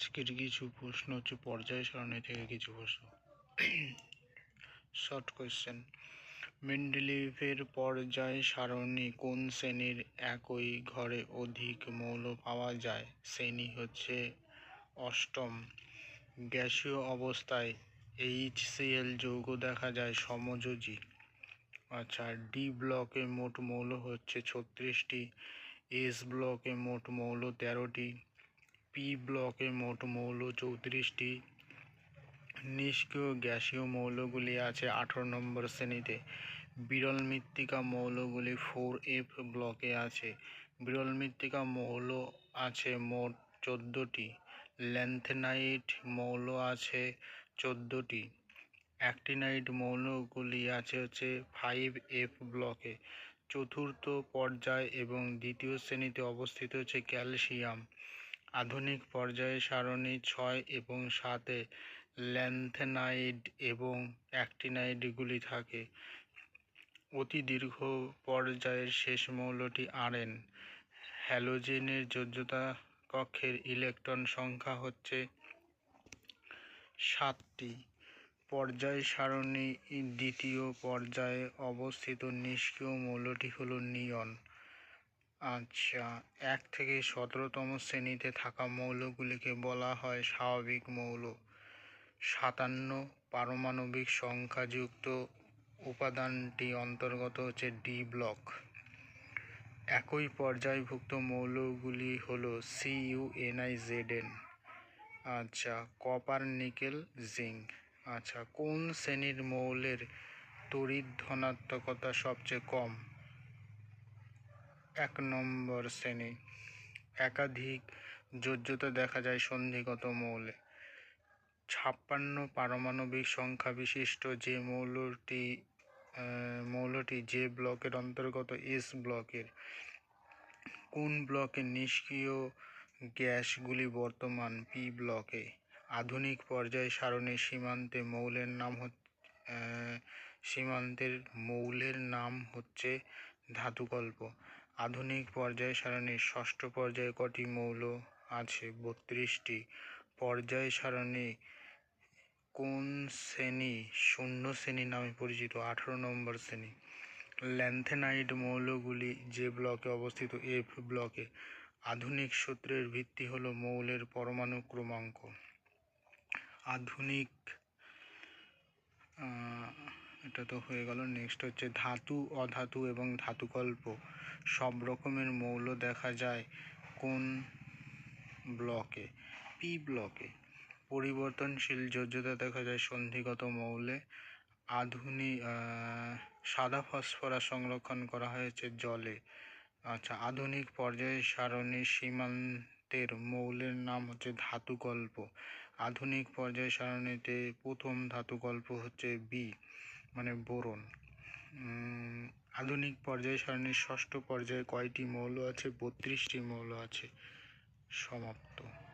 আজকের কিছু প্রশ্ন হচ্ছে, পর্যায় সারণী থেকে কিছু প্রশ্ন। শর্ট কোয়েশ্চেন মেন্ডেলিভের পর্যায় সারণী কোন শ্রেণির একই ঘরে অধিক মৌল পাওয়া যায়? শ্রেণি হচ্ছে অষ্টম। গ্যাসীয় অবস্থায় এইচ এইচসিএল যৌগ দেখা যায় সমযোজী। আচ্ছা ডি ব্লকে মোট মৌল হচ্ছে ছত্রিশটি এস ব্লকে মোট মৌল তেরোটি। পি ব্লকে মোট মৌল চৌত্রিশটি। নিষ্ক্রিয় গ্যাসীয় মৌলগুলি আছে আঠারো নম্বর শ্রেণীতে। বিরল মৃত্তিকা মৌলগুলি ফোর এফ ব্লকে আছে। বিরল মৃত্তিকা মৌল আছে মোট চোদ্দোটি। ল্যান্থেনাইট মৌল আছে চোদ্দোটি। অ্যাক্টিনাইট মৌলগুলি আছে হচ্ছে ফাইভ এফ ব্লকে চতুর্থ পর্যায় এবং দ্বিতীয় শ্রেণীতে অবস্থিত হচ্ছে ক্যালসিয়াম। আধুনিক পর্যায়ে সারণী ছয় এবং সাতে ল্যান্থেনাইড এবং অ্যাক্টিনাইডগুলি থাকে। অতি দীর্ঘ পর্যায়ের শেষ মৌলটি আরএন। হ্যালোজেনের যোজ্যতা কক্ষের ইলেকট্রন সংখ্যা হচ্ছে সাতটি। পর্যায় সারণী দ্বিতীয় পর্যায়ে অবস্থিত নিষ্ক্রিয় মৌলটি হলো নিয়ন। আচ্ছা এক থেকে সতেরোতম শ্রেণীতে থাকা মৌলগুলিকে বলা হয় স্বাভাবিক মৌল। সাতান্ন পারমাণবিক সংখ্যাযুক্ত উপাদানটি অন্তর্গত হচ্ছে ডি ব্লক একই পর্যায়ভুক্ত মৌলগুলি হল হলো সিইউএনআইজেডএন আচ্ছা কপার নিকেল জিঙ্ক আচ্ছা কোন শ্রেণির মৌলের তড়িৎ ধনাত্মকতা সবচেয়ে কম? এক নম্বর শ্রেণি। একাধিক যোজ্যতা দেখা যায় সন্ধিগত মৌলে। ছাপ্পান্ন পারমাণবিক সংখ্যা বিশিষ্ট যে মৌলটি মৌলটি যে ব্লকের অন্তর্গত, এস ব্লকের। কোন ব্লকে নিষ্ক্রিয় গ্যাসগুলি বর্তমান? পি ব্লকে। আধুনিক পর্যায় সারণী সীমান্তে মৌলের নাম সীমান্তের মৌলের নাম হচ্ছে ধাতুকল্প। আধুনিক পর্যায় সারণীর ষষ্ঠ পর্যায়ে কটি মৌল আছে? বত্রিশটি। পর্যায় সারণী কোন শ্রেণি? শূন্য শ্রেণি নামে পরিচিত, আঠারো নম্বর শ্রেণি। ল্যান্থেনাইড মৌলগুলি যে ব্লকে অবস্থিত এফ ব্লকে। আধুনিক সূত্রের ভিত্তি হল মৌলের পরমাণু ক্রমাঙ্ক। আধুনিক এটা তো হয়ে গেল। নেক্সট হচ্ছে ধাতু, অধাতু এবং ধাতুকল্প। সব রকমের মৌল দেখা যায় কোন ব্লকে? পি ব্লকে। পরিবর্তনশীল যোজ্যতা দেখা যায় সন্ধিগত মৌলে। আধুনিক সাদা ফসফরাস সংরক্ষণ করা হয়েছে জলে। আচ্ছা আধুনিক পর্যায়ে সারণী সীমান্তের মৌলের নাম হচ্ছে ধাতুকল্প। আধুনিক পর্যায় সারণীতে প্রথম ধাতুকল্প হচ্ছে বি মানে বোরন। আধুনিক পর্যায় সারণীর ষষ্ঠ পর্যায়ে কয়টি মৌল আছে? বত্রিশটি মৌল আছে। সমাপ্ত।